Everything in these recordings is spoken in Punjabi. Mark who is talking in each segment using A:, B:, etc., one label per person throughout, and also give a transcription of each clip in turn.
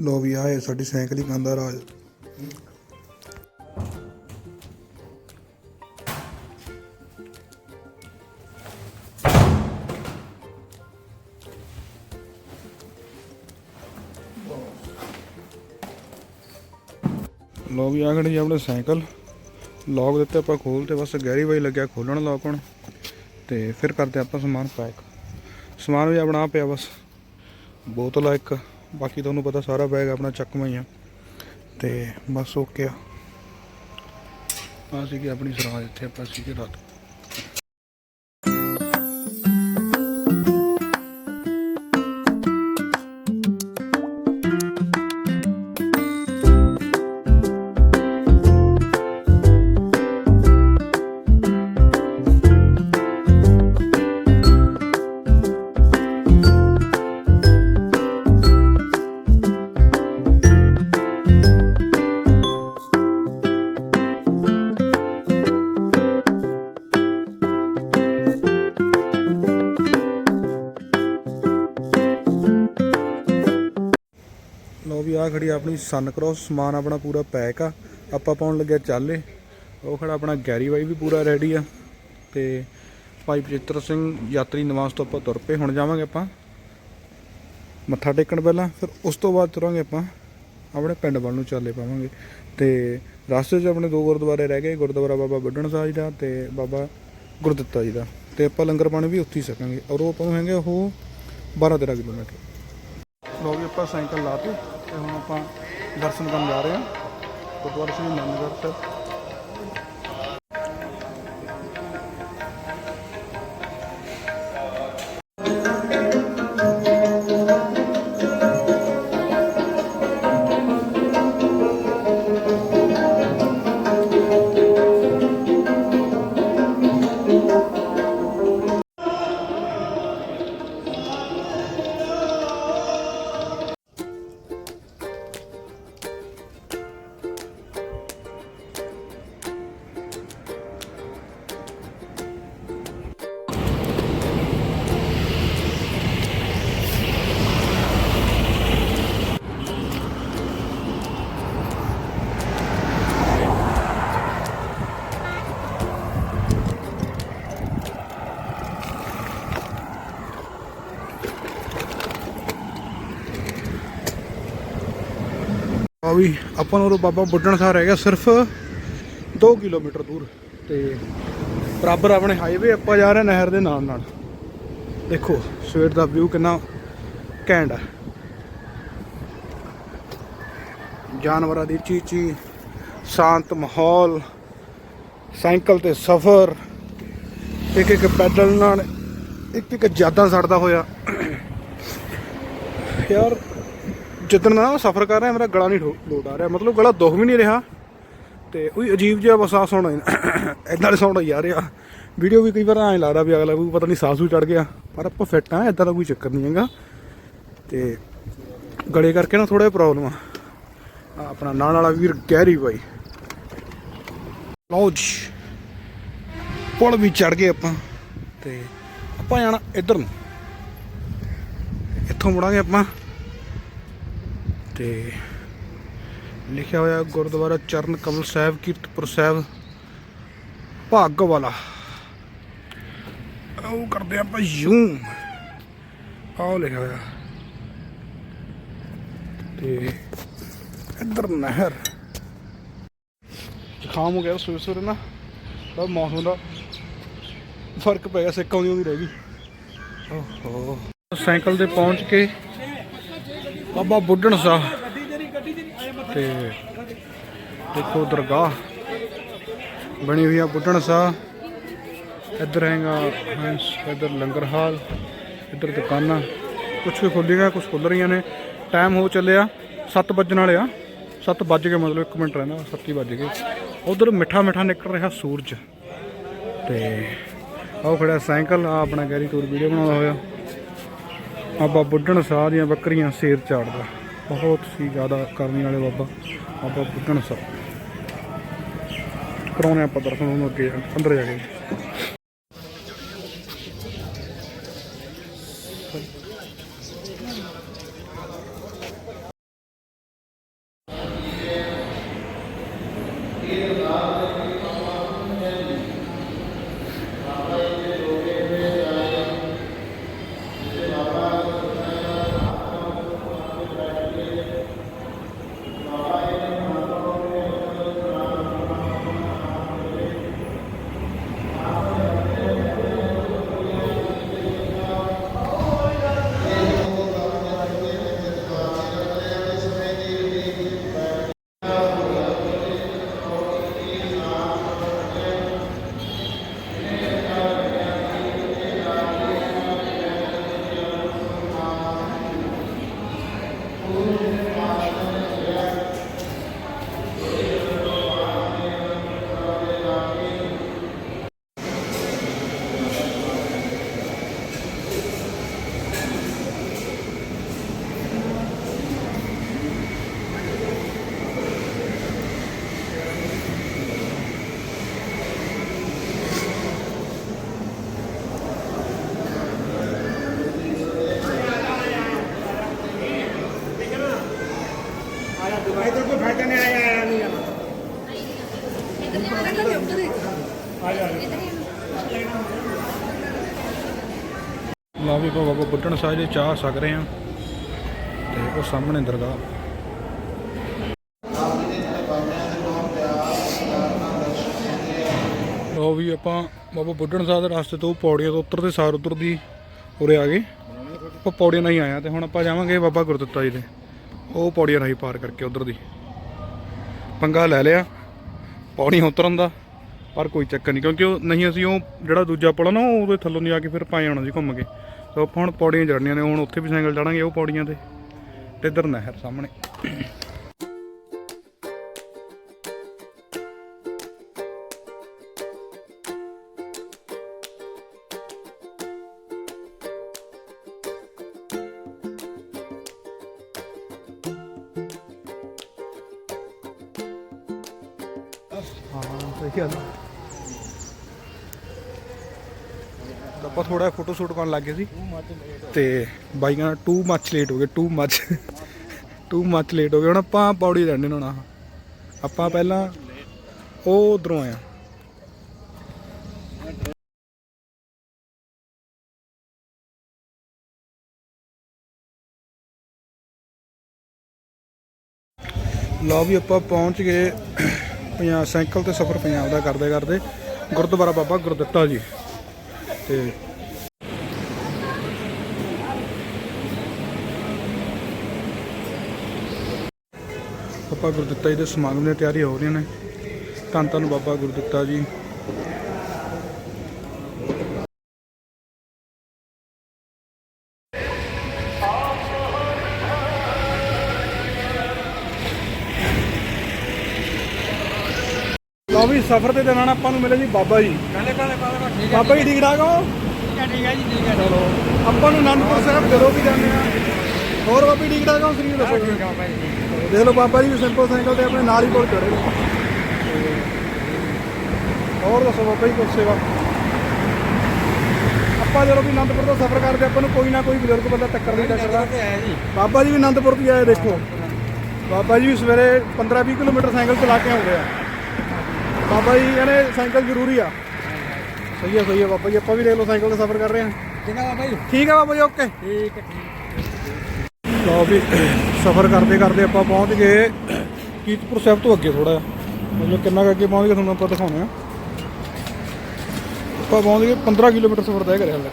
A: ਲੋ ਵੀ ਆਏ ਸਾਡੀ ਸਾਈਕਲ ਹੀ ਖਾਂਦਾ ਰਾਜ। ਲੋ ਵੀ ਆ ਖੜੀ ਜੀ ਆਪਣੇ ਸਾਈਕਲ ਲੌਕ ਦਿੱਤੇ ਆਪਾਂ ਖੋਲ ਤੇ ਬਸ ਗਹਿਰੀ ਬਾਈ ਲੱਗਿਆ, ਖੋਲਣ ਲੌਕ ਹੁਣ। ਤੇ ਫਿਰ ਕਰਦੇ ਆਪਾਂ ਸਮਾਨ ਪੈਕ ਸਮਾਨ ਵੀ ਆਪਣਾ ਪਿਆ ਬਸ। ਬੋਤਲ ਆ ਇੱਕ। ਬਾਕੀ ਤੁਹਾਨੂੰ ਪਤਾ ਸਾਰਾ ਬੈਗ ਆਪਣਾ ਚੱਕਵਾਂ ਹੀ ਆ। ਤੇ ਬਸ ਓਕੇ ਆ। ਆ ਸੀਗੀ ਆਪਣੀ ਸਰਾਜ ਇੱਥੇ, ਆਪਾਂ ਸੀਗੇ ਰਾਤ ਖੜੀ ਆਪਣੀ ਸਨ ਕ੍ਰੋਸ ਸਮਾਨ ਆਪਣਾ ਪੂਰਾ ਪੈਕ ਆ। ਆਪਾਂ ਪਾਉਣ ਲੱਗਿਆ ਚਾਲੇ। ਉਹ ਖੜਾ ਆਪਣਾ ਗੈਰੀ ਬਾਈ ਵੀ ਪੂਰਾ ਰੈਡੀ ਆ। ਤੇ ਭਾਈ ਪਚਿੱਤਰ ਸਿੰਘ ਯਾਤਰੀ ਨਿਵਾਸ ਤੋਂ ਆਪਾਂ ਤੁਰ ਪਏ। ਹੁਣ ਜਾਵਾਂਗੇ ਆਪਾਂ ਮੱਥਾ ਟੇਕਣ ਪਹਿਲਾਂ। ਫਿਰ ਉਸ ਤੋਂ ਬਾਅਦ ਤੁਰਾਂਗੇ ਆਪਾਂ ਆਪਣੇ ਪਿੰਡ ਵੱਲ ਨੂੰ ਚੱਲੇ ਪਾਵਾਂਗੇ। ਤੇ ਰਸਤੇ 'ਚ ਆਪਣੇ ਦੋ ਗੁਰਦੁਆਰੇ ਰਹਿ ਗਏ। ਗੁਰਦੁਆਰਾ ਬਾਬਾ ਬੁੱਢਣ ਸਾਹਿਬ ਜੀ ਦਾ ਤੇ ਬਾਬਾ ਗੁਰਦਿੱਤਾ ਜੀ ਦਾ। ਤੇ ਆਪਾਂ ਲੰਗਰ ਪਾਣੀ ਵੀ ਉੱਥੇ ਹੀ ਸਕਾਂਗੇ ਔਰ ਉਹ ਆਪਾਂ ਨੂੰ ਹੈਗੇ ਉਹ 12 13 ਕਿਲੋਮੀਟਰ। ਲੋ ਵੀ ਆਪਾਂ ਸਾਈਕਲ ਲਾ ਕੇ ਤੇ ਹੁਣ ਆਪਾਂ ਦਰਸ਼ਨ ਕਰਨ ਜਾ ਰਹੇ ਹਾਂ। ਗੁਰਦੁਆਰਾ ਸ੍ਰੀ ਨੰਦਗੜ੍ਹ ਸਾਹਿਬ। ਵੀ ਆਪਾਂ ਨੂੰ ਉਰੋਂ ਬਾਬਾ ਬੁੱਢਣ ਸਾਹਿਬ ਰਹਿ ਗਿਆ ਸਿਰਫ 2 ਕਿਲੋਮੀਟਰ ਦੂਰ। ਤੇ ਬਰਾਬਰ ਆਪਣੇ ਹਾਈਵੇ ਆਪਾਂ ਜਾ ਰਹੇ ਨਹਿਰ ਦੇ ਨਾਲ ਨਾਲ। ਦੇਖੋ, ਸਵੇਰ ਦਾ ਵਿਊ ਕਿੰਨਾ ਘੈਂਟ ਆ। ਜਾਨਵਰਾਂ ਦੀ ਚੀਚੀ, ਸ਼ਾਂਤ ਮਾਹੌਲ, ਸਾਈਕਲ ਤੇ ਸਫ਼ਰ ਇੱਕ ਇੱਕ ਪੈਦਲ ਨਾਲ ਇੱਕ ਇੱਕ ਜ਼ਿਆਦਾ ਸੜਦਾ ਹੋਇਆ। ਯਾਰ ਜਿੱਦਣ ਦਾ ਸਫ਼ਰ ਕਰ ਰਿਹਾ, ਮੇਰਾ ਗਲਾ ਨਹੀਂ ਠੋ- ਲੋਟ ਆ ਰਿਹਾ। ਮਤਲਬ ਗਲਾ ਦੁਖ ਵੀ ਨਹੀਂ ਰਿਹਾ ਤੇ ਕੋਈ ਅਜੀਬ ਜਿਹਾ ਬਸ ਆ ਸੁਣ ਇਦਾਂ ਦੇ ਸਾਊਂਡ ਆ ਰਿਹਾ। ਵੀਡੀਓ ਵੀ ਕਈ ਵਾਰ ਐਂ ਲੱਗਦਾ ਵੀ ਅਗਲਾ ਕੋਈ ਪਤਾ ਨਹੀਂ ਸਾਹ ਸੂ ਚੜ ਗਿਆ, ਪਰ ਆਪਾਂ ਫਿੱਟ ਆ ਇਦਾਂ ਦਾ ਕੋਈ ਚੱਕਰ ਨਹੀਂ ਹੈਗਾ। ਤੇ ਗਲੇ ਕਰਕੇ ਨਾ ਥੋੜਾ ਪ੍ਰੋਬਲਮ ਆ। ਆਪਣਾ ਨਾਲ ਵਾਲਾ ਵੀਰ ਗਹਿਰੀ ਬਾਈ। ਲਓ ਜੀ। ਪੁਲ ਵੀ ਚੜ ਗਏ ਆਪਾਂ। ਤੇ ਆਪਾਂ ਜਾਣਾ ਇੱਧਰ ਨੂੰ। ਇੱਥੋਂ ਮੁੜਾਂਗੇ ਆਪਾਂ। ਤੇ ਲਿਖਿਆ ਹੋਇਆ ਗੁਰਦੁਆਰਾ ਚਰਨ ਕਮਲ ਸਾਹਿਬ, ਕੀਰਤਪੁਰ ਸਾਹਿਬ ਭਾਗ ਵਾਲਾ ਉਹ ਕਰਦੇ ਆਪਾਂ ਜ਼ੂਮ ਆਹ ਲਿਖਿਆ ਹੋਇਆ। ਤੇ ਇੱਧਰ ਨਹਿਰ। ਜ਼ੁਕਾਮ ਹੋ ਗਿਆ ਸਵੇਰੇ ਸਵੇਰੇ ਨਾ। ਤਾਂ ਮੌਸਮ ਦਾ ਫ਼ਰਕ ਪੈ ਗਿਆ, ਸਿੱਕ ਆਉਂਦੀ ਉਹਦੀ ਰਹਿ ਗਈ। ਓਹੋ। ਸਾਈਕਲ ਤੇ ਪਹੁੰਚ ਕੇ ਬਾਬਾ ਬੁੱਢਣ ਸਾਹਿਬ। ਤੇ ਦੇਖੋ ਦਰਗਾਹ। ਬਣੀ ਹੋਈ ਆ ਬੁੱਢਣ ਸਾਹਿਬ। ਇੱਧਰ ਹੈਗਾ ਹੰਸ ਇੱਧਰ ਲੰਗਰ ਹਾਲ ਇੱਧਰ ਦੁਕਾਨਾਂ। ਕੁਝ ਵੀ ਖੁੱਲੀਆਂ ਕੁਝ ਖੁੱਲ ਰਹੀਆਂ ਨੇ। ਟਾਈਮ ਹੋ ਚੱਲਿਆ 7 ਵੱਜਣ ਵਾਲੇ ਆ। 7 ਵੱਜ ਗਏ ਮਤਲਬ 1 ਮਿੰਟ ਰਹਿਣਾ 7 ਹੀ ਵੱਜ ਗਏ। ਉਧਰ ਮਿੱਠਾ ਮਿੱਠਾ ਨਿਕਲ ਰਿਹਾ ਸੂਰਜ। ਤੇ ਆਹ ਖੜਾ ਸਾਈਕਲ ਆ ਆਪਣਾ ਗੈਰੀ ਟੂਰ ਵੀਡੀਓ ਬਣਾਉਂਦਾ ਹੋਇਆ। ਬਾਬਾ ਬੁੱਢਣ ਸਾਹਿਬ ਦੀਆਂ ਬੱਕਰੀਆਂ ਸੇਰ ਚਾੜਦਾ। ਬਹੁਤ ਸੀ ਜ਼ਿਆਦਾ ਕਰਨੀ ਵਾਲੇ ਬਾਬਾ ਬਾਬਾ ਬੁੱਢਣ ਸਾਹਿਬ ਕਰਾਉਣੇ ਆਪਾਂ ਦਰਸ਼ਨ, ਉਹਨੂੰ ਅੱਗੇ ਅੰਦਰ ਜਾ ਕੇ। ਲਾ ਵੀ ਕੋ ਬਾਬਾ ਬੁੱਢਣ ਸਾਹਿਬ ਦੇ ਚਾਹ ਛਕ ਰਹੇ ਆ ਤੇ ਉਹ ਸਾਹਮਣੇ ਦਰਗਾਹ। ਲੋ ਵੀ ਆਪਾਂ ਬਾਬਾ ਬੁੱਢਣ ਸਾਹਿਬ ਦੇ ਰਸਤੇ ਤੋਂ ਪੌੜੀਆਂ ਤੋਂ ਉਤਰਦੇ ਸਾਰ ਉਧਰ ਦੀ ਉਰੇ ਆ ਗਏ। ਆਪਾਂ ਪੌੜੀਆਂ ਨਹੀਂ ਆਇਆ ਤੇ ਹੁਣ ਆਪਾਂ ਜਾਵਾਂਗੇ ਬਾਬਾ ਗੁਰਦਿੱਤਾ ਜੀ ਦੇ। ਉਹ ਪੌੜੀਆਂ ਰਾਹੀਂ ਪਾਰ ਕਰਕੇ ਉਧਰ ਦੀ। ਪੰਗਾ ਲੈ ਲਿਆ, ਪੌੜੀਆਂ ਉਤਰਨ ਦਾ। ਪਰ ਕੋਈ ਚੱਕਰ ਨਹੀਂ, ਕਿਉਂਕਿ ਉਹ ਨਹੀਂ ਅਸੀਂ ਉਹ ਜਿਹੜਾ ਦੂਜਾ ਪੁਲ ਆ ਨਾ ਉਹਦੇ ਥੱਲੋਂ ਦੀ ਆ ਕੇ ਫਿਰ ਪਾਏ ਆਉਣਾ ਸੀ ਘੁੰਮ ਕੇ। ਤੇ ਆਪਾਂ ਹੁਣ ਪੌੜੀਆਂ ਚੜਨੀਆਂ ਨੇ, ਹੁਣ ਉੱਥੇ ਵੀ ਸਾਈਕਲ ਚੜਾਂਗੇ ਉਹ ਪੌੜੀਆਂ ਤੇ। ਤੇ ਇੱਧਰ ਨਹਿਰ ਸਾਹਮਣੇ। ਸਹੀ ਗੱਲ ਆਪਾਂ ਥੋੜਾ ਫੋਟੋ ਸ਼ੂਟ ਕਰਨ ਲੱਗੇ ਸੀ। ਤੇ ਬਾਈਕਾਂ ਟੂ ਮੱਚ ਲੇਟ ਹੋ ਗਏ too much too much late ਹੋ ਗਏ। ਹੁਣ ਆਪਾਂ ਪੌੜੀ ਰਹਿਣੇ ਹੁਣ। ਆਪਾਂ ਪਹਿਲਾਂ ਉਹ ਉਧਰੋਂ ਆਇਆ ਲਓ ਵੀ ਆਪਾਂ ਪਹੁੰਚ ਗਏ। ਪੰਜਾਬ ਸਾਈਕਲ ਤੇ ਸਫ਼ਰ ਪੰਜਾਬ ਦਾ ਕਰਦੇ ਕਰਦੇ ਗੁਰਦੁਆਰਾ ਬਾਬਾ ਗੁਰਦਿੱਤਾ ਜੀ। ਤੇ ਬਾਬਾ ਗੁਰਦਿੱਤਾ ਜੀ ਦੇ ਸਮਾਗਮ ਦੀਆਂ ਤਿਆਰੀਆਂ ਹੋ ਰਹੀਆਂ ਨੇ। ਧੰਨ ਧੰਨ ਬਾਬਾ ਗੁਰਦਿੱਤਾ ਜੀ। 24 ਸਫਰ ਤੇ ਦੌਰਾਨ ਆਪਾਂ ਨੂੰ ਮਿਲੇ ਜੀ ਬਾਬਾ ਜੀ।
B: ਕਾਲੇ ਕਾਲੇ ਕਾਲੇ ਠੀਕ ਹੈ
A: ਬਾਬਾ ਜੀ ਠੀਕ ਠਾਕ ਹੋ?
B: ਠੀਕ ਹੈ ਠੀਕ ਹੈ ਜੀ ਠੀਕ ਹੈ।
A: ਚਲੋ ਆਪਾਂ ਨੂੰ ਅਨੰਦਪੁਰ ਸਾਹਿਬ ਜਦੋਂ ਵੀ ਜਾਂਦੇ ਆ। ਹੋਰ ਬਾਬਾ ਜੀ ਠੀਕ ਠਾਕ ਹੋ? ਸਰੀਰ ਦੱਸੋ
B: ਠੀਕ ਆ ਭਾਈ
A: ਦੇਖ ਲਓ ਬਾਬਾ ਜੀ ਵੀ ਸਿੰਪਲ ਸਾਈਕਲ ਤੇ ਆਪਣੇ ਨਾਲ ਹੀ ਕੋਲ ਚੜੇ ਹੋਰ ਦੱਸੋ ਬਾਬਾ ਜੀ ਕੋਈ ਸੇਵਾ? ਆਪਾਂ ਜਦੋਂ ਵੀ ਅਨੰਦਪੁਰ ਤੋਂ ਸਫ਼ਰ ਕਰਦੇ ਆਪਾਂ ਨੂੰ ਕੋਈ ਨਾ ਕੋਈ ਬਜ਼ੁਰਗ ਬੰਦਾ ਟੱਕਰ ਨਹੀਂ ਟੱਕਰਦਾ। ਬਾਬਾ ਜੀ ਵੀ ਅਨੰਦਪੁਰ ਤੋਂ ਆਏ ਦੇਖੋ। ਬਾਬਾ ਜੀ ਵੀ ਸਵੇਰੇ 15-20 ਕਿਲੋਮੀਟਰ ਸਾਈਕਲ ਚਲਾ ਕੇ ਆਉਂਦੇ ਆ। ਬਾਬਾ ਜੀ ਕਹਿੰਦੇ ਸਾਈਕਲ ਜ਼ਰੂਰੀ ਆ। ਸਹੀ ਆ ਸਹੀ ਆ ਬਾਬਾ ਜੀ ਆਪਾਂ ਵੀ ਦੇਖ ਲਓ ਸਾਈਕਲ ਦਾ ਸਫ਼ਰ ਕਰ ਰਹੇ ਆ।
B: ਕਿੰਨਾ ਬਾਬਾ ਜੀ।
A: ਠੀਕ ਆ ਬਾਬਾ ਜੀ ਓਕੇ।
B: ਠੀਕ ਠੀਕ
A: ਲਓ ਵੀ ਸਫ਼ਰ ਕਰਦੇ ਕਰਦੇ ਆਪਾਂ ਪਹੁੰਚ ਗਏ ਕੀਤਪੁਰ ਸਾਹਿਬ ਤੋਂ ਅੱਗੇ ਥੋੜਾ ਮਤਲਬ ਕਿੰਨਾ ਕੁ ਅੱਗੇ ਪਹੁੰਚ ਗਏ ਤੁਹਾਨੂੰ ਆਪਾਂ ਦਿਖਾਉਂਦੇ ਆ। ਆਪਾਂ ਪਹੁੰਚ ਗਏ 15 ਕਿਲੋਮੀਟਰ ਸਫ਼ਰ ਤੈਅ ਕਰਿਆ ਹਾਲੇ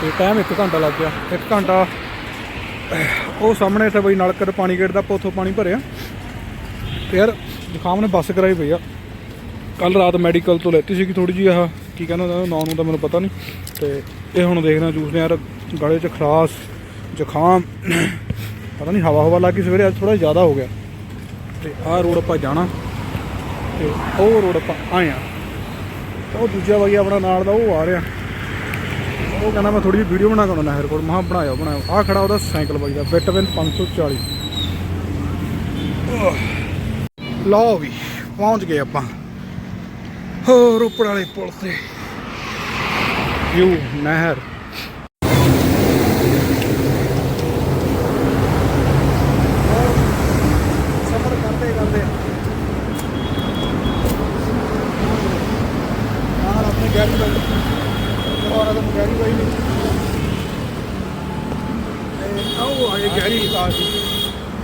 A: ਤੇ ਟਾਈਮ ਇੱਕ ਘੰਟਾ ਲੱਗ ਗਿਆ ਇੱਕ ਘੰਟਾ। ਉਹ ਸਾਹਮਣੇ ਸਭਈ ਨਲਕਰ ਪਾਣੀ ਗੇਟ ਦਾ ਪੋਥੋਂ ਪਾਣੀ ਭਰਿਆ। ਫਿਰ ਜ਼ੁਕਾਮ ਨੇ ਬੱਸ ਕਰਾਈ ਪਈ ਆ। ਕੱਲ ਰਾਤ ਮੈਡੀਕਲ ਤੋਂ ਲੈਤੀ ਸੀਗੀ ਥੋੜੀ ਜਿਹੀ ਆਹ, ਕੀ ਕਹਿੰਦਾ ਉਹਦਾ, ਨਾਂ ਨੂੰ ਤਾਂ ਮੈਨੂੰ ਪਤਾ ਨਹੀਂ। ਤੇ ਇਹ ਹੁਣ ਦੇਖਦੇ ਹਾਂ ਜੂਸ ਯਾਰ ਗਲੇ 'ਚ ਖਰਾਸ ਜ਼ੁਕਾਮ, ਪਤਾ ਨਹੀਂ ਹਵਾ ਹਵਾ ਲੱਗੀ ਸਵੇਰੇ, ਅੱਜ ਥੋੜਾ ਜ਼ਿਆਦਾ ਹੋ ਗਿਆ। ਤੇ ਆਹ ਰੋਡ ਆਪਾਂ ਜਾਣਾ, ਤੇ ਉਹ ਰੋਡ ਆਪਾਂ ਆਏ ਆ। ਉਹ ਦੂਜਾ ਬਾਈ ਆਪਣਾ ਨਾਲ ਦਾ, ਉਹ ਆ ਰਿਹਾ। ਉਹ ਕਹਿੰਦਾ ਮੈਂ ਥੋੜੀ ਜਿਹੀ ਵੀਡੀਓ ਬਣਾ ਕੇ ਆਉਣਾ, ਨਹਿਰ ਕੋਲ। ਮਹਾ ਬਣਾਇਓ ਬਣਾਇਓ ਆਹ ਖੜਾ ਉਹਦਾ ਸਾਈਕਲ ਬਾਈ ਦਾ ਬਿਟਵਿਨ 540 ਲਓ ਵੀ, ਪਹੁੰਚ ਗਏ ਆਪਾਂ। ਹੋਰ ਉੱਪਰ ਵਾਲੇ ਪੁਲ ਤੇ। ਯੂ ਨਹਿਰ।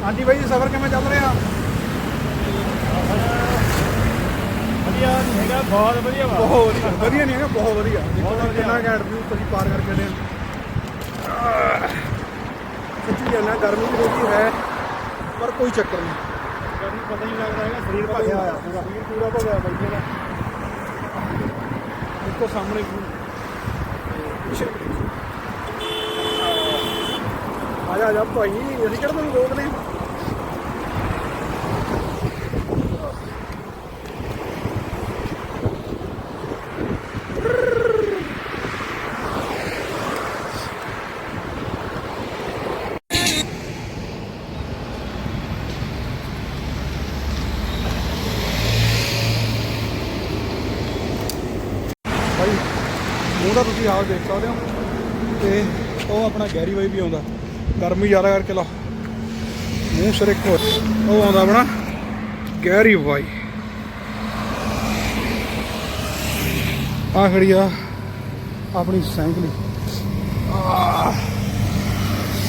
A: ਆਂਟੀ ਬਾਈ ਜੀ, ਸਫ਼ਰ ਕਿਵੇਂ ਚੱਲ
B: ਬਹੁਤ ਵਧੀਆ ਵਾ।
A: ਬਹੁਤ ਵਧੀਆ ਵਧੀਆ ਨਹੀਂ ਹੈਗਾ ਬਹੁਤ ਵਧੀਆ। ਦੇਖੋ ਨਾ ਕਿੰਨਾ ਘੈਂਟ ਵਿਊ ਤੁਸੀਂ ਪਾਰ ਕਰਕੇ ਦੇ ਸੱਚੀ ਜਾਨਾ ਗਰਮੀ ਵੀ ਥੋੜੀ ਹੈ ਪਰ ਕੋਈ ਚੱਕਰ ਨਹੀਂ।
B: ਗਰਮੀ ਪਤਾ ਨਹੀਂ ਲੱਗਦਾ ਹੈਗਾ ਸਰੀਰ ਭੱਜਿਆ ਹੋਇਆ ਪੂਰਾ
A: ਸਰੀਰ ਪੂਰਾ ਭਗਿਆ ਬਾਈ ਜੀ ਦਾ ਦੇਖੋ ਸਾਹਮਣੇ। ਆ ਜਾ ਜਾ ਭਾਈ ਅਸੀਂ ਕਿਹੜਾ ਤੁਹਾਨੂੰ ਰੋਕਦੇ ਹਾਂ ਭਾਈ ਮੂੰਹ ਦਾ ਤੁਸੀਂ ਆਪ ਦੇਖ ਸਕਦੇ ਹੋ ਤੇ ਉਹ ਆਪਣਾ ਗੈਰੀ ਬਾਈ ਵੀ ਆਉਂਦਾ ਗਰਮੀ ਜ਼ਿਆਦਾ ਕਰਕੇ ਲਾ ਮੂੰਹ ਸਿਰ ਇੱਕ ਉਹ ਆਉਂਦਾ ਆਪਣਾ ਗਹਿਰੀ ਬਾਈ ਆ ਖੜੀ ਆ ਆਪਣੀ ਸਾਈਕਲ।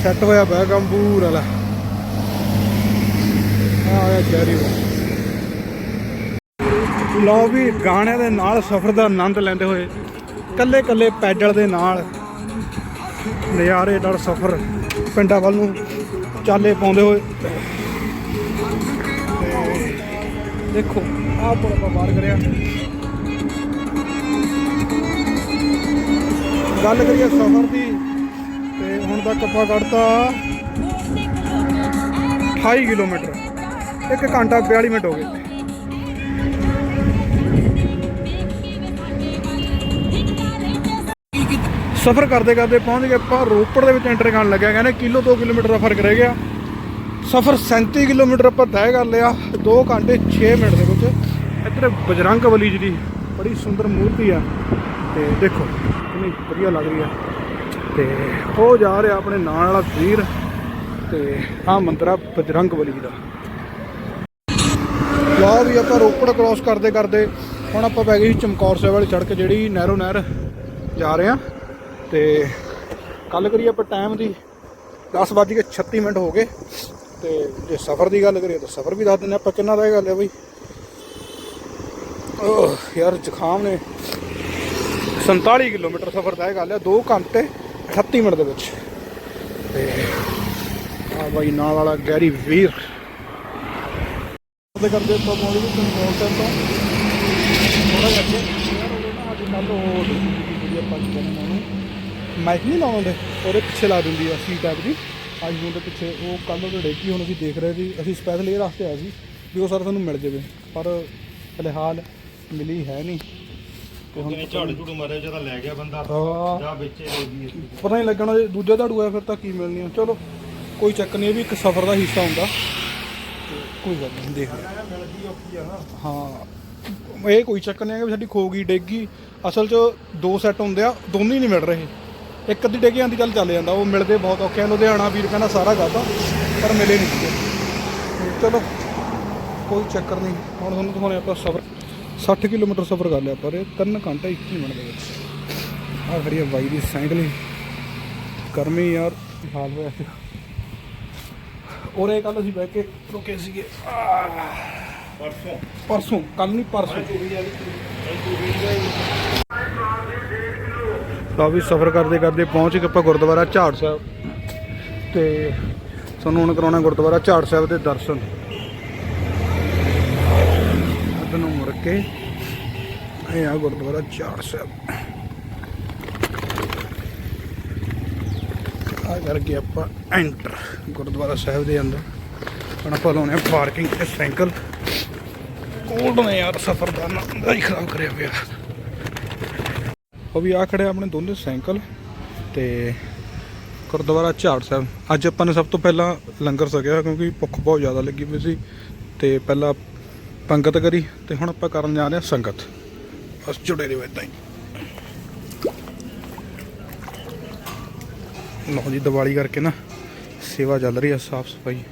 A: ਸੈੱਟ ਹੋਇਆ ਪਿਆ ਕੰਮ ਪੂਰਾ ਲੈ ਆ ਆਇਆ ਗਹਿਰੀ ਬਾਈ ਲਓ ਵੀ ਗਾਣਿਆਂ ਦੇ ਨਾਲ ਸਫ਼ਰ ਦਾ ਆਨੰਦ ਲੈਂਦੇ ਹੋਏ ਕੱਲੇ ਕੱਲੇ ਪੈਡਲ ਦੇ ਨਾਲ ਨਜ਼ਾਰੇ ਨਾਲ ਸਫ਼ਰ ਪਿੰਡਾਂ ਵੱਲ ਨੂੰ ਚਾਲੇ ਪਾਉਂਦੇ ਹੋਏ। ਦੇਖੋ, ਆਹ ਪੁਲ ਆਪਾਂ ਬਾਹਰ ਕਰਿਆ। ਗੱਲ ਕਰੀਏ ਸਫ਼ਰ ਦੀ, ਤੇ ਹੁਣ ਤੱਕ ਆਪਾਂ ਕੱਢਤਾ 28 ਕਿਲੋਮੀਟਰ। 1 ਘੰਟਾ 42 ਮਿੰਟ ਹੋ ਗਏ। ਸਫ਼ਰ ਕਰਦੇ ਕਰਦੇ ਪਹੁੰਚ ਗਏ, ਆਪਾਂ ਰੋਪੜ ਦੇ ਵਿੱਚ ਐਂਟਰ ਕਰਨ ਲੱਗਿਆ, ਕਹਿੰਦੇ ਕਿਲੋ 2 ਕਿਲੋਮੀਟਰ ਦਾ ਫ਼ਰਕ ਰਹਿ ਗਿਆ। ਸਫ਼ਰ 37 ਕਿਲੋਮੀਟਰ ਆਪਾਂ ਤੈਅ ਕਰ ਲਿਆ 2 ਘੰਟੇ 6 ਮਿੰਟ ਦੇ ਵਿੱਚ। ਇੱਧਰ ਬਜਰੰਗ ਬਲੀ ਜੀ ਦੀ ਬੜੀ ਸੁੰਦਰ ਮੂਰਤੀ ਆ, ਤੇ ਦੇਖੋ, ਕਿੰਨੀ ਵਧੀਆ ਲੱਗ ਰਹੀ ਆ। ਤੇ ਉਹ ਜਾ ਰਿਹਾ ਆਪਣੇ ਨਾਲ ਵਾਲਾ ਵੀਰ ਤੇ ਆਹ ਮੰਦਿਰ ਆ ਬਜਰੰਗ ਬਲੀ ਦਾ। ਲਓ ਵੀ ਆਪਾਂ ਰੋਪੜ ਕ੍ਰਾਸ ਕਰਦੇ ਕਰਦੇ, ਹੁਣ ਆਪਾਂ ਪੈ ਗਏ ਸੀ ਚਮਕੌਰ ਸਾਹਿਬ ਵਾਲੀ ਸੜਕ ਜਿਹੜੀ ਨਹਿਰੋ ਨਹਿਰ ਜਾ ਰਹੇ ਆ। ਤੇ ਗੱਲ ਕਰੀਏ ਆਪਾਂ ਟਾਈਮ ਦੀ 10 ਵੱਜ ਕੇ 36 ਮਿੰਟ ਹੋ ਗਏ ਤੇ ਜੇ ਸਫ਼ਰ ਦੀ ਗੱਲ ਕਰੀਏ ਤਾਂ ਸਫ਼ਰ ਵੀ ਦੱਸ ਦਿੰਦੇ ਆਪਾਂ ਕਿੰਨਾ ਦਾ ਇਹ ਗੱਲ ਹੈ ਬਈ। ਓਹ ਯਾਰ ਜ਼ੁਕਾਮ ਨੇ। 47 ਕਿਲੋਮੀਟਰ ਸਫ਼ਰ ਦਾ ਇਹ ਗੱਲ ਹੈ 2 ਘੰਟੇ 38 ਮਿੰਟ ਦੇ ਵਿੱਚ। ਤੇ ਆ ਬਾਈ ਨਾਲ ਵਾਲਾ ਗੈਰੀ ਵੀਰ। ਕਰਦੇ ਕਰਦੇ ਆਪਾਂ ਪਹੁੰਚ ਗਏ ਕੰਟਰੋਲ ਸਾਹਿਬ ਤੋਂ। ਥੋੜਾ ਜਿਹਾ ਅੱਗੇ। ਯਾਰ ਉਹਦੇ ਨਾ ਅੱਜ ਕੱਲ੍ਹ ਉਹ ਜਿਹੜੀ ਆਪਾਂ ਕੀ ਕਹਿੰਦੇ ਮਾਈਕ ਨਹੀਂ ਲਾਉਂਦੇ ਉਹਦੇ ਪਿੱਛੇ ਲਾ ਦਿੰਦੀ ਆ ਸੀ ਟੈਪ ਦੀ। ਆਈਫੋਨ ਦੇ ਪਿੱਛੇ ਉਹ ਕੱਲ ਉਹਦੇ ਡੇਕੀ ਹੁਣ ਅਸੀਂ ਦੇਖ ਰਹੇ ਸੀ ਅਸੀਂ ਸਪੈਸ਼ਲ ਇਹ ਰਸਤੇ ਆਏ ਸੀ ਵੀ ਉਹ ਸਰ ਸਾਨੂੰ ਮਿਲ ਜਾਵੇ ਪਰ ਫਿਲਹਾਲ ਮਿਲੀ ਹੈ ਨਹੀਂ। ਤੇ ਹੁਣ
B: ਝਾੜੂ ਝੂੜੂ ਮਾਰਿਆ ਜਦੋਂ ਲੈ ਗਿਆ ਬੰਦਾ
A: ਹਾਂ।
B: ਜਾਂ ਵਿੱਚੇ ਦੇ ਦੀ
A: ਪਤਾ ਨਹੀਂ ਲੱਗਣਾ ਜੇ ਦੂਜਾ ਝਾੜੂ ਆਇਆ ਫਿਰ ਤਾਂ ਕੀ ਮਿਲਣੀ ਆ। ਚਲੋ ਕੋਈ ਚੱਕਰ ਨਹੀਂ ਇਹ ਵੀ ਇੱਕ ਸਫ਼ਰ ਦਾ ਹਿੱਸਾ ਹੁੰਦਾ। ਤੇ ਕੋਈ ਗੱਲ ਨਹੀਂ ਦੇਖਦੇ ਹਾਂ।
B: ਮਿਲਦੀ ਔਖੀ ਆ ਨਾ।
A: ਹਾਂ ਇਹ ਕੋਈ ਚੱਕਰ ਨਹੀਂ ਹੈ ਕਿ ਸਾਡੀ ਖੋ ਗਈ ਡੇਗੀ ਅਸਲ 'ਚ ਦੋ ਸੈੱਟ ਹੁੰਦੇ ਆ ਦੋਨੇ ਹੀ ਨਹੀਂ ਮਿਲ ਰਹੇ। ਇੱਕ ਅੱਧੀ ਡੇਗੀ ਆਂਦੀ ਚੱਲ ਚੱਲ ਜਾਂਦਾ ਉਹ ਮਿਲਦੇ ਬਹੁਤ ਔਖੇ ਆ। ਲੁਧਿਆਣਾ ਵੀਰ ਕਹਿੰਦਾ ਸਾਰਾ ਗਾਤਾ ਪਰ ਮਿਲੇ ਨਹੀਂ ਸੀਗੇ। ਚਲੋ ਕੋਈ ਚੱਕਰ ਨਹੀਂ। ਹੁਣ ਤੁਹਾਨੂੰ ਦਿਖਾਉਣੇ ਆਪਾਂ ਸਫ਼ਰ। 60 ਕਿਲੋਮੀਟਰ ਸਫ਼ਰ ਕਰ ਲਿਆ ਪਰ ਇਹ 3 ਘੰਟੇ 21 ਮਿੰਟ ਦੇ ਵਿੱਚ। ਆਹ ਖੜੀ ਆ ਬਾਈ ਦੀ ਸਾਈਕਲ ਹੀ। ਗਰਮੀ ਯਾਰ ਹਾਲ ਹੋਇਆ ਸੀ ਔਰ ਇਹ ਕੱਲ ਅਸੀਂ ਬਹਿ ਕੇ ਰੁਕੇ ਸੀਗੇ।
B: ਪਰਸੋਂ।
A: ਪਰਸੋਂ ਕੱਲ ਨਹੀਂ ਪਰਸੋਂ। ਲਓ ਵੀ ਸਫ਼ਰ ਕਰਦੇ ਕਰਦੇ ਪਹੁੰਚ ਕੇ ਆਪਾਂ ਗੁਰਦੁਆਰਾ ਝਾੜ ਸਾਹਿਬ। ਤੇ ਤੁਹਾਨੂੰ ਹੁਣ ਕਰਾਉਣਾ ਗੁਰਦੁਆਰਾ ਝਾੜ ਸਾਹਿਬ ਦੇ ਦਰਸ਼ਨ। ਅੱਧ ਨੂੰ ਮੁੜ ਕੇ ਇਹ ਆ ਗੁਰਦੁਆਰਾ ਝਾੜ ਸਾਹਿਬ। ਆ ਕਰਕੇ ਆਪਾਂ ਐਂਟਰ ਗੁਰਦੁਆਰਾ ਸਾਹਿਬ ਦੇ ਅੰਦਰ। ਹੁਣ ਆਪਾਂ ਲਾਉਣੇ ਪਾਰਕਿੰਗ ਤੇ ਸਾਈਕਲ। ਕੋਲਡ ਨੇ ਯਾਰ ਸਫ਼ਰ ਦਾ ਆਨੰਦ ਹੀ ਖਰਾਬ ਕਰਿਆ ਪਿਆ। ਉਹ ਵੀ ਆ ਖੜੇ ਆਪਣੇ ਦੋਨੇ ਸਾਈਕਲ। ਤੇ ਗੁਰਦੁਆਰਾ ਝਾੜ ਸਾਹਿਬ। ਅੱਜ ਆਪਾਂ ਨੇ ਸਭ ਤੋਂ ਪਹਿਲਾਂ ਲੰਗਰ ਸਕਿਆ ਕਿਉਂਕਿ ਭੁੱਖ ਬਹੁਤ ਜ਼ਿਆਦਾ ਲੱਗੀ ਪਈ ਸੀ। ਤੇ ਪਹਿਲਾਂ ਪੰਗਤ ਕਰੀ ਤੇ ਹੁਣ ਆਪਾਂ ਕਰਨ ਜਾ ਰਹੇ ਹਾਂ ਸੰਗਤ। ਬਸ ਜੁੜੇ ਰਹੋ ਇਦਾਂ ਹੀ। ਲਓ ਜੀ, ਦੀਵਾਲੀ ਕਰਕੇ ਨਾ ਸੇਵਾ ਚੱਲ ਰਹੀ ਹੈ ਸਾਫ਼ ਸਫ਼ਾਈ।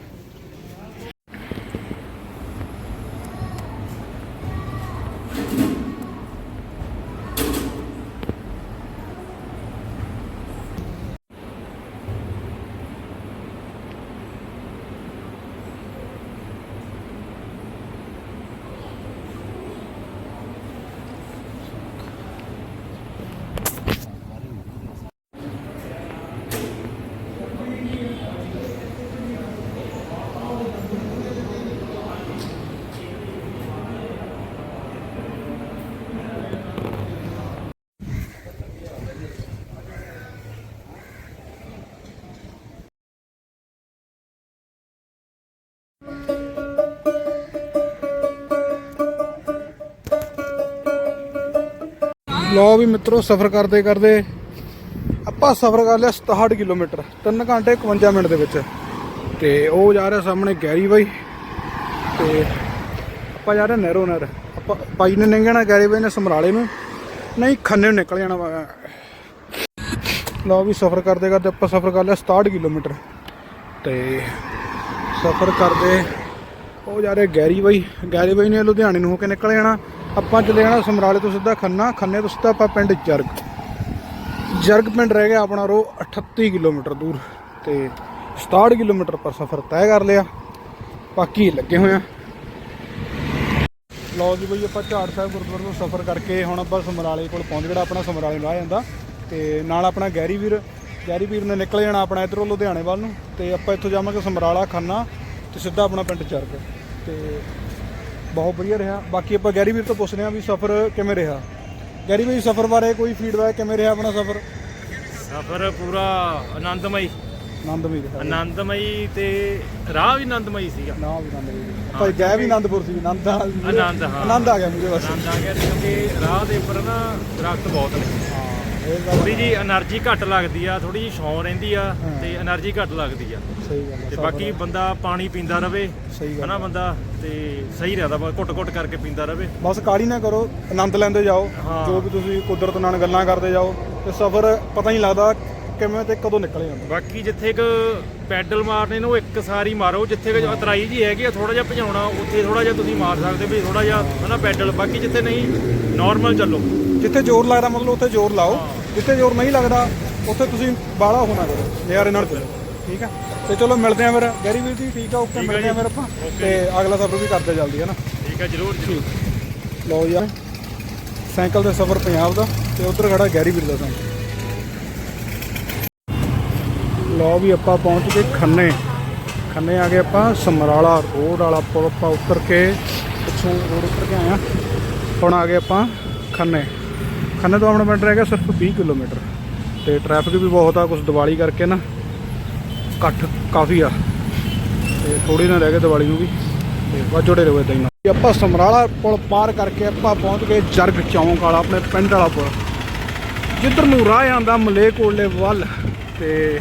A: ਲੋ ਵੀ ਮਿੱਤਰੋ, ਸਫ਼ਰ ਕਰਦੇ ਕਰਦੇ ਆਪਾਂ ਸਫ਼ਰ ਕਰ ਲਿਆ 67 ਕਿਲੋਮੀਟਰ 3 ਘੰਟੇ 51 ਮਿੰਟ ਦੇ ਵਿੱਚ। ਤੇ ਉਹ ਜਾ ਰਿਹਾ ਸਾਹਮਣੇ ਗੈਰੀ ਬਾਈ। ਤੇ ਆਪਾਂ ਜਾ ਰਹੇ ਨਹਿਰੋ ਨਹਿਰ। ਆਪਾਂ ਬਾਈ ਨੇ ਨਿੰਗਣਾ ਗੈਰੀ ਬਾਈ ਨੇ ਸਮਰਾਲੇ ਨੂੰ। ਨਹੀਂ, ਖੰਨੇ ਨੂੰ ਨਿਕਲ ਜਾਣਾ ਵਾ। ਲਓ ਵੀ ਸਫ਼ਰ ਕਰਦੇ ਕਰਦੇ ਆਪਾਂ ਸਫ਼ਰ ਕਰ ਲਿਆ 67 ਕਿਲੋਮੀਟਰ। ਤੇ ਸਫ਼ਰ ਕਰਦੇ ਉਹ ਜਾ ਰਹੇ ਗੈਰੀ ਬਾਈ। ਗੈਰੀ ਬਾਈ ਨੇ ਲੁਧਿਆਣੇ ਨੂੰ ਹੋ ਕੇ ਨਿਕਲ ਜਾਣਾ। ਆਪਾਂ ਚਲੇ ਜਾਣਾ ਸਮਰਾਲੇ ਤੋਂ ਸਿੱਧਾ ਖੰਨਾ, ਖੰਨੇ ਤੋਂ ਸਿੱਧਾ ਆਪਾਂ ਪਿੰਡ ਜਰਗ। ਜਰਗ ਪਿੰਡ ਰਹਿ ਗਿਆ ਆਪਣਾ ਰੋ 38 ਕਿਲੋਮੀਟਰ ਦੂਰ ਤੇ 67 ਕਿਲੋਮੀਟਰ ਪਰ ਸਫ਼ਰ ਤੈਅ ਕਰ ਲਿਆ। ਬਾਕੀ ਲੱਗੇ ਹੋਏ ਆ। ਲਓ ਜੀ ਬਈ, ਆਪਾਂ ਝਾੜ ਸਾਹਿਬ ਗੁਰਦੁਆਰੇ ਤੋਂ ਸਫ਼ਰ ਕਰਕੇ ਹੁਣ ਆਪਾਂ ਸਮਰਾਲੇ ਕੋਲ ਪਹੁੰਚ ਜਿਹੜਾ ਆਪਣਾ ਸਮਰਾਲੇ ਨੂੰ ਆ ਜਾਂਦਾ। ਤੇ ਨਾਲ ਆਪਣਾ ਗੈਰੀ ਵੀਰ ਗੈਰੀ ਵੀਰ ਨੇ ਨਿਕਲ ਜਾਣਾ ਆਪਣਾ ਇਧਰੋਂ ਲੁਧਿਆਣੇ ਵੱਲ ਨੂੰ। ਤੇ ਆਪਾਂ ਇੱਥੋਂ ਜਾਵਾਂਗੇ ਸਮਰਾਲਾ, ਖੰਨਾ ਤੇ ਸਿੱਧਾ ਆਪਣਾ ਪਿੰਡ ਚਰਗ ਤੇ ਬਹੁਤ ਵਧੀਆ ਰਿਹਾ। ਬਾਕੀ ਆਪਾਂ ਗੈਰੀ ਵੀਰ ਤੋਂ ਪੁੱਛਦੇ ਹਾਂ ਵੀ ਸਫ਼ਰ ਕਿਵੇਂ ਰਿਹਾ? ਗੈਰੀ ਵੀਰ ਸਫ਼ਰ ਬਾਰੇ ਕੋਈ ਫੀਡਬੈਕ ਕਿਵੇਂ ਰਿਹਾ ਆਪਣਾ ਸਫ਼ਰ?
C: ਸਫ਼ਰ ਪੂਰਾ ਆਨੰਦਮਈ।
A: ਆਨੰਦਮਈ ਰਿਹਾ।
C: ਆਨੰਦਮਈ ਤੇ ਰਾਹ ਵੀ ਆਨੰਦਮਈ ਸੀਗਾ।
A: ਨਾ ਵੀ ਆਨੰਦਮਈ ਪਰ ਗਏ ਵੀ ਆਨੰਦਪੁਰ ਸੀ ਆਨੰਦ
C: ਆਨੰਦ ਹਾਂ।
A: ਆਨੰਦ ਆ ਗਿਆ ਮੇਰੇ ਬਸ।
C: ਆਨੰਦ ਆ ਗਿਆ ਕਿਉਂਕਿ ਰਾਹ ਦੇ ਉੱਪਰ ਨਾ ਦਰਖਤ ਬਹੁਤ ਨੇ। ਥੋੜੀ ਜੀ એનર્ਜੀ ਘੱਟ ਲੱਗਦੀ ਆ ਥੋੜੀ ਜੀ ਸ਼ੌਂ ਰਹਿੰਦੀ ਆ ਤੇ એનર્ਜੀ ਘੱਟ ਲੱਗਦੀ ਆ।
A: ਸਹੀ ਗੱਲ ਹੈ
C: ਤੇ ਬਾਕੀ ਬੰਦਾ ਪਾਣੀ ਪੀਂਦਾ ਰਵੇ
A: ਸਹੀ ਗੱਲ
C: ਹਨਾ। ਬੰਦਾ? ਤੇ ਸਹੀ ਰਹਿਦਾ ਵਾ ਘੁੱਟ ਘੁੱਟ ਕਰਕੇ ਪੀਂਦਾ ਰਵੇ।
A: ਬਸ ਕਾੜੀ ਨਾ ਕਰੋ ਆਨੰਦ ਲੈਂਦੇ ਜਾਓ। ਜੋ ਵੀ ਤੁਸੀਂ ਕੁਦਰਤ ਨਾਲ ਗੱਲਾਂ ਕਰਦੇ ਜਾਓ ਤੇ ਸਫ਼ਰ ਪਤਾ ਨਹੀਂ ਲੱਗਦਾ ਕਿਵੇਂ ਤੇ ਕਦੋਂ ਨਿਕਲ ਜਾਂਦਾ।
C: ਬਾਕੀ ਜਿੱਥੇ ਕ ਪੈਡਲ ਮਾਰਨੇ ਨੂੰ ਇੱਕ ਸਾਰੀ ਮਾਰੋ। ਜਿੱਥੇ ਕੁ ਉਤਰਾਈ ਜੀ ਹੈਗੀ ਆ ਥੋੜਾ ਜਿਹਾ ਭਜਾਉਣਾ ਉੱਥੇ ਥੋੜਾ ਜਿਹਾ ਤੁਸੀਂ ਮਾਰ ਸਕਦੇ ਵੀ ਥੋੜਾ ਜਿਹਾ ਹਨਾ ਪੈਡਲ। ਬਾਕੀ ਜਿੱਥੇ ਨਹੀਂ ਨਾਰਮਲ ਚੱਲੋ।
A: ਜਿੱਥੇ ਜ਼ੋਰ ਲੱਗਦਾ ਮਤਲਬ ਉੱਥੇ ਜ਼ੋਰ ਲਾਓ। ਜਿੱਥੇ ਜ਼ੋਰ ਨਹੀਂ ਲੱਗਦਾ ਉੱਥੇ ਤੁਸੀਂ ਬਾਹਲਾ ਹੋਣਾ ਕਰੋ ਨਿਆਰੇ ਨਾਲ ਚੱਲੋ। ਠੀਕ ਹੈ ਤੇ ਚਲੋ ਮਿਲਦੇ ਆਂ ਫਿਰ। ਗੈਰੀ ਵੀਰ ਜੀ ਠੀਕ ਆ? ਓਕੇ
C: ਆ
A: ਮਿਲਦੇ ਆਂ। ਫਿਰ ਆਪਾਂ। ਤੇ ਅਗਲਾ ਸਫ਼ਰ ਵੀ ਕਰਦੇ ਜਲਦੀ ਹੈ ਨਾ?
C: ਠੀਕ ਹੈ ਜਰੂਰ ਜਰੂਰ।
A: ਲਓ ਯਾਰ ਸਾਈਕਲ ਤੇ ਸਫ਼ਰ ਪੰਜਾਬ ਦਾ ਤੇ ਉਧਰ ਖੜਾ ਗੈਰੀ ਵੀਰ ਦਾ ਸਾਈਕਲ ਲਓ ਵੀ ਆਪਾਂ ਪਹੁੰਚ ਗਏ ਖੰਨੇ। ਖੰਨੇ ਆ ਗਏ ਆਪਾਂ ਸਮਰਾਲਾ ਰੋਡ ਵਾਲਾ ਪੁਲ ਆਪਾਂ ਉੱਤਰ ਕੇ ਪਿੱਛੋਂ ਰੋਡ ਉੱਤਰ ਕੇ ਆਇਆ ਹੁਣ ਆ ਗਏ ਆਪਾਂ ਖੰਨੇ। ਖੰਨੇ ਤੋਂ ਆਪਣਾ ਪਿੰਡ ਰਹਿ ਗਿਆ ਸਿਰਫ 20 ਕਿਲੋਮੀਟਰ। ਤੇ ਟ੍ਰੈਫਿਕ ਵੀ ਬਹੁਤ ਆ ਕੁਝ ਦੀਵਾਲੀ ਕਰਕੇ ਨਾ। ਇਕੱਠ ਕਾਫੀ ਆ। ਤੇ ਥੋੜੀ ਨਾ ਰਹਿ ਗਏ ਦੀਵਾਲੀ ਨੂੰ ਵੀ। ਤੇ ਬਸ ਜੁੜੇ ਰਹੋ ਇਦਾਂ ਹੀ ਆਪਾਂ ਸਮਰਾਲਾ ਪੁਲ ਪਾਰ ਕਰਕੇ ਆਪਾਂ ਪਹੁੰਚ ਗਏ ਜਰਗ ਚੌਂਕ ਵਾਲਾ, ਆਪਣੇ ਪਿੰਡ ਵਾਲਾ ਪੁਲ। ਜਿੱਧਰ ਨੂੰ ਰਾਹ ਆਂਦਾ ਮਲੇਕੋਟਲੇ ਵੱਲ, ਤੇ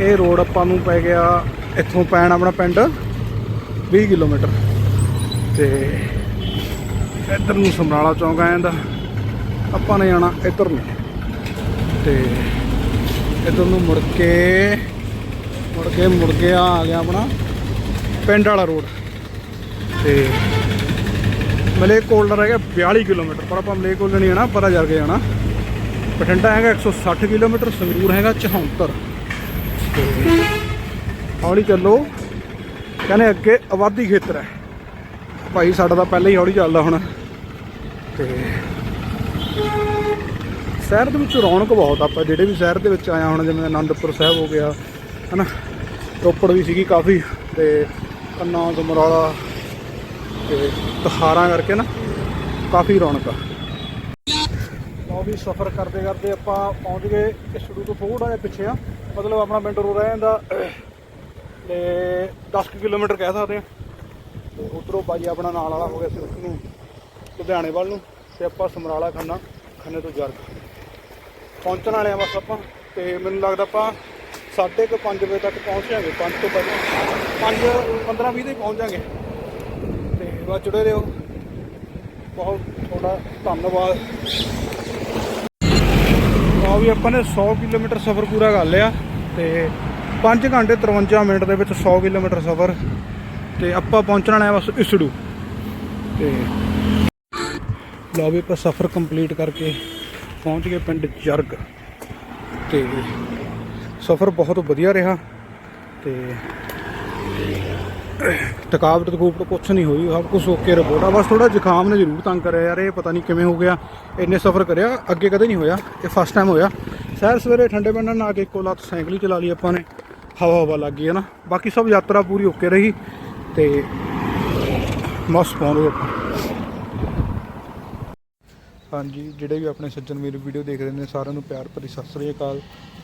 A: ਇਹ ਰੋਡ ਆਪਾਂ ਨੂੰ ਪੈ ਗਿਆ ਇੱਥੋਂ ਪੈਣ ਆਪਣਾ ਪਿੰਡ 20 ਕਿਲੋਮੀਟਰ। ਤੇ ਇੱਧਰ ਨੂੰ ਸਮਰਾਲਾ ਚੌਂਕ ਆ ਜਾਂਦਾ। ਆਪਾਂ ਨੇ ਜਾਣਾ ਇੱਧਰ ਨੂੰ। ਤੇ ਇੱਧਰ ਨੂੰ ਮੁੜ ਕੇ ਮੁੜ ਕੇ ਮੁੜ ਕੇ ਆ ਆ ਗਿਆ ਆਪਣਾ ਪਿੰਡ ਵਾਲਾ ਰੋਡ ਤੇ ਮਲੇਕੋਟਲਾ ਰਹਿ ਗਿਆ 42 ਕਿਲੋਮੀਟਰ, ਪਰ ਆਪਾਂ ਮਲੇਕੋਟਲਾ ਨਹੀਂ ਜਾਣਾ ਪਤਾ ਜਾ ਕੇ ਜਾਣਾ ਬਠਿੰਡਾ ਹੈਗਾ 160 ਕਿਲੋਮੀਟਰ, ਸੰਗਰੂਰ ਹੈਗਾ 74 ਤੇ ਹੌਲੀ ਚੱਲੋ, ਕਹਿੰਦੇ ਅੱਗੇ ਆਬਾਦੀ ਖੇਤਰ ਹੈ। ਭਾਈ ਸਾਡਾ ਤਾਂ ਪਹਿਲਾਂ ਹੀ ਹੌਲੀ ਚੱਲਦਾ ਹੁਣ। ਤੇ ਸ਼ਹਿਰ ਦੇ ਵਿੱਚ ਰੌਣਕ ਬਹੁਤ ਆਪਾਂ ਜਿਹੜੇ ਵੀ ਸ਼ਹਿਰ ਦੇ ਵਿੱਚ ਆਇਆ ਹੁਣ ਜਿਵੇਂ ਆਨੰਦਪੁਰ ਸਾਹਿਬ ਹੋ ਗਿਆ ਹਨਾ? ਰੋਪੜ ਵੀ ਸੀਗੀ ਕਾਫੀ ਤੇ ਕੰਨਾ ਸਮਰਾਲਾ ਤੇ ਤਹਾਰਾਂ ਕਰਕੇ ਨਾ ਕਾਫੀ ਰੌਣਕ ਆ। ਉਹ ਵੀ ਸਫ਼ਰ ਕਰਦੇ ਕਰਦੇ ਆਪਾਂ ਪਹੁੰਚ ਗਏ ਸ਼ੁਰੂ ਤੋਂ ਥੋੜਾ ਜਿਹਾ ਪਿੱਛੇ ਆ। ਮਤਲਬ ਆਪਣਾ ਪਿੰਡ ਰੋ ਰਹਿ ਜਾਂਦਾ। ਤੇ 10 ਕੁ ਕਿਲੋਮੀਟਰ ਕਹਿ ਸਕਦੇ ਆ। ਤੇ ਉਧਰੋਂ ਬਾਈ ਆਪਣਾ ਨਾਲ ਵਾਲਾ ਹੋ ਗਿਆ ਸਿਰਫ ਨੂੰ, ਲੁਧਿਆਣੇ ਵੱਲ ਨੂੰ ਤੇ ਆਪਾਂ ਸਮਰਾਲਾ ਖੰਨਾ, ਖੰਨੇ ਤੋਂ ਜਰਗ ਪਹੁੰਚਣ ਵਾਲੇ ਆ ਬਸ ਆਪਾਂ। ਤੇ ਮੈਨੂੰ ਲੱਗਦਾ ਆਪਾਂ ਸਾਢੇ ਕੁ ਪੰਜ ਵਜੇ ਤੱਕ ਪਹੁੰਚ ਜਾਾਂਗੇ 5 ਤੋਂ ਪਹਿਲਾਂ। 5 15 20 ਦੇ ਪਹੁੰਚ ਜਾਾਂਗੇ ਤੇ ਬਸ ਜੁੜੇ ਰਹੋ। ਬਹੁਤ ਤੁਹਾਡਾ ਧੰਨਵਾਦ। ਆ ਵੀ ਆਪਾਂ ਨੇ 100 ਕਿਲੋਮੀਟਰ ਸਫ਼ਰ ਪੂਰਾ ਕਰ ਲਿਆ ਤੇ 5 ਘੰਟੇ 53 ਮਿੰਟ ਦੇ ਵਿੱਚ 100 ਕਿਲੋਮੀਟਰ ਸਫ਼ਰ ਤੇ ਆਪਾਂ ਪਹੁੰਚਣਾ ਵਾਲੇ ਆ ਬਸ ਇਸੜੂ। ਤੇ ਲਓ ਵੀ ਆਪਾਂ ਸਫ਼ਰ ਕੰਪਲੀਟ ਕਰਕੇ ਪਹੁੰਚ ਗਏ ਪਿੰਡ ਜਰਗ। ਤੇ ਸਫ਼ਰ ਬਹੁਤ ਵਧੀਆ ਰਿਹਾ ਤੇ ਥਕਾਵਟ ਤਕੂਵਟ ਕੁਛ ਨਹੀਂ ਹੋਈ, ਸਭ ਕੁਝ ਓਕੇ ਰਿਪੋਰਟ ਆ ਬਸ ਥੋੜਾ ਜ਼ੁਕਾਮ ਨੇ ਜ਼ਰੂਰ ਤੰਗ ਕਰਿਆ ਯਾਰ, ਇਹ ਪਤਾ ਨਹੀਂ ਕਿਵੇਂ ਹੋ ਗਿਆ, ਇੰਨੇ ਸਫ਼ਰ ਕਰਿਆ, ਅੱਗੇ ਕਦੇ ਨਹੀਂ ਹੋਇਆ, ਇਹ ਫਸਟ ਟਾਈਮ ਹੋਇਆ। ਸ਼ਹਿਰ ਸਵੇਰੇ ਠੰਡੇ ਪਿੰਡ ਨਾਲ ਕੇ ਇੱਕੋ ਲੱਤ ਸਾਈਕਲ ਹੀ ਚਲਾ ਲਈ ਆਪਾਂ ਨੇ, ਹਵਾ ਹਵਾ ਲੱਗ ਗਈ ਹੈ ਨਾ। ਬਾਕੀ ਸਭ ਯਾਤਰਾ ਪੂਰੀ ਓਕੇ ਰਹੀ ਤੇ ਮਸਤ ਪਹੁੰਚ ਗਏ ਆਪਾਂ। ਹਾਂਜੀ, ਜਿਹੜੇ ਵੀ ਆਪਣੇ ਸੱਜਣ ਵੀਰ ਵੀਡੀਓ ਦੇਖ ਰਹੇ ਨੇ, ਸਾਰਿਆਂ ਨੂੰ ਪਿਆਰ ਭਰੀ ਸਤਿ ਸ੍ਰੀ ਅਕਾਲ।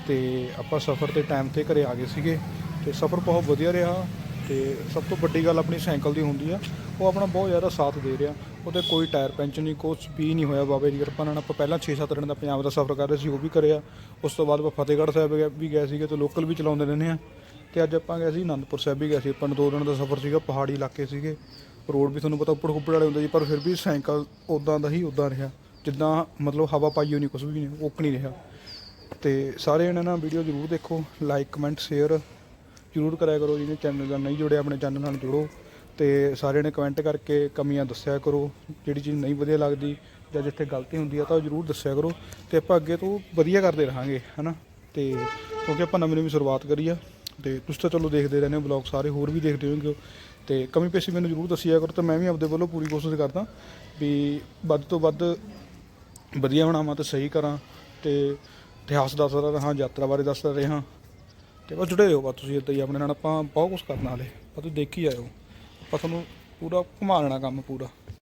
A: ਤੇ ਆਪਾਂ ਸਫ਼ਰ ਤੇ ਟਾਈਮ ਤੇ ਘਰੇ ਆ ਗਏ ਸੀਗੇ ਤੇ ਸਫ਼ਰ ਬਹੁਤ ਵਧੀਆ ਰਿਹਾ ਤੇ ਸਭ ਤੋਂ ਵੱਡੀ ਗੱਲ ਆਪਣੀ ਸਾਈਕਲ ਦੀ ਹੁੰਦੀ ਆ, ਉਹ ਆਪਣਾ ਬਹੁਤ ਜ਼ਿਆਦਾ ਸਾਥ ਦੇ ਰਿਹਾ। ਉਹਦੇ ਕੋਈ ਟਾਇਰ ਪੈਂਚਰ ਨਹੀਂ, ਕੁਛ ਵੀ ਨਹੀਂ ਹੋਇਆ ਬਾਬੇ ਦੀ ਕਿਰਪਾ ਨਾਲ ਆਪਾਂ ਪਹਿਲਾਂ 6-7 ਦਿਨ ਦਾ ਪੰਜਾਬ ਦਾ ਸਫ਼ਰ ਕਰ ਰਹੇ ਸੀ, ਉਹ ਵੀ ਕਰਿਆ। ਉਸ ਤੋਂ ਬਾਅਦ ਆਪਾਂ ਫਤਿਹਗੜ੍ਹ ਸਾਹਿਬ ਗਏ- ਵੀ ਗਏ ਸੀਗੇ ਤੇ ਲੋਕਲ ਵੀ ਚਲਾਉਂਦੇ ਰਹਿੰਦੇ ਆ। ਤੇ ਅੱਜ ਆਪਾਂ ਗਏ ਸੀ, ਅਨੰਦਪੁਰ ਸਾਹਿਬ ਵੀ ਗਏ ਸੀ। ਆਪਾਂ ਨੂੰ ਦੋ ਦਿਨ ਦਾ ਸਫ਼ਰ ਸੀਗਾ, ਪਹਾੜੀ ਇਲਾਕੇ ਸੀਗੇ। ਰੋਡ ਵੀ ਤੁਹਾਨੂੰ ਪਤਾ ਉੱਪਰ ਉੱਪਰ ਵਾਲੇ ਹੁੰਦੇ ਜੀ ਪਰ ਫਿਰ ਵੀ ਸਾਈਕਲ ਉਦਾਂ ਦਾ ਹੀ ਉਦਾਂ ਰਿਹਾ। ਜਿੱਦਾਂ ਮਤਲਬ ਹਵਾ ਪਾਈ ਹੋਈ ਨਹੀਂ ਕੁਝ ਵੀ ਨਹੀਂ ਓਕ ਨਹੀਂ ਰਿਹਾ। ਤੇ ਸਾਰੇ ਇਹਨਾਂ ਨਾਲ ਵੀਡੀਓ ਜ਼ਰੂਰ ਦੇਖੋ ਲਾਈਕ ਕਮੈਂਟ ਸ਼ੇਅਰ ਜ਼ਰੂਰ ਕਰਿਆ ਕਰੋ ਜਿਹਨੇ ਚੈਨਲ ਨਾਲ ਨਹੀਂ ਜੁੜੇ, ਆਪਣੇ ਚੈਨਲ ਨਾਲ ਜੁੜੋ ਤੇ ਸਾਰਿਆਂ ਨੇ ਕਮੈਂਟ ਕਰਕੇ ਕਮੀਆਂ ਦੱਸਿਆ ਕਰੋ, ਜਿਹੜੀ ਚੀਜ਼ ਨਹੀਂ ਵਧੀਆ ਲੱਗਦੀ ਜਾਂ ਜਿੱਥੇ ਗਲਤੀ ਹੁੰਦੀ ਆ ਤਾਂ ਉਹ ਜ਼ਰੂਰ ਦੱਸਿਆ ਕਰੋ ਤੇ ਆਪਾਂ ਅੱਗੇ ਤੋਂ ਵਧੀਆ ਕਰਦੇ ਰਹਾਂਗੇ, ਹਨਾ? ਤੇ ਕਿਉਂਕਿ ਆਪਾਂ ਨਵੀਂ ਨਵੀਂ ਸ਼ੁਰੂਆਤ ਕਰੀ ਆ ਤੇ ਤੁਸੀਂ ਤਾਂ ਚਲੋ ਦੇਖਦੇ ਰਹਿੰਦੇ ਹੋ ਬਲੌਗ ਸਾਰੇ ਹੋਰ ਵੀ ਦੇਖਦੇ ਹੋਣਗੇ। ਤੇ ਕਮੀ ਪੇਸ਼ੀ ਮੈਨੂੰ ਜ਼ਰੂਰ ਦੱਸਿਆ ਕਰੋ ਤਾਂ ਮੈਂ ਵੀ ਆਪਦੇ ਵੱਲੋਂ ਪੂਰੀ ਕੋਸ਼ਿਸ਼ ਕਰਦਾ ਵੀ ਵੱਧ ਤੋਂ ਵੱਧ ਵਧੀਆ ਬਣਾਵਾਂ ਤੇ ਸਹੀ ਕਰਾਂ ਤੇ ਇਤਿਹਾਸ ਦੱਸਦਾ ਰਹਾਂ ਯਾਤਰਾ ਬਾਰੇ ਦੱਸਦਾ ਰਿਹਾ ਤੇ ਬਸ ਜੁੜੇ ਰਹੋ, ਬਸ ਤੁਸੀਂ ਇੱਦਾਂ ਹੀ ਆਪਣੇ ਨਾਲ ਆਪਾਂ ਬਹੁਤ ਕੁਝ ਕਰਨਾ ਵਾਲੇ। ਬਸ ਤੁਸੀਂ ਦੇਖੀ ਆਇਓ। ਆਪਾਂ ਤੁਹਾਨੂੰ ਪੂਰਾ ਘੁਮਾ ਲੈਣਾ ਕੰਮ ਪੂਰਾ।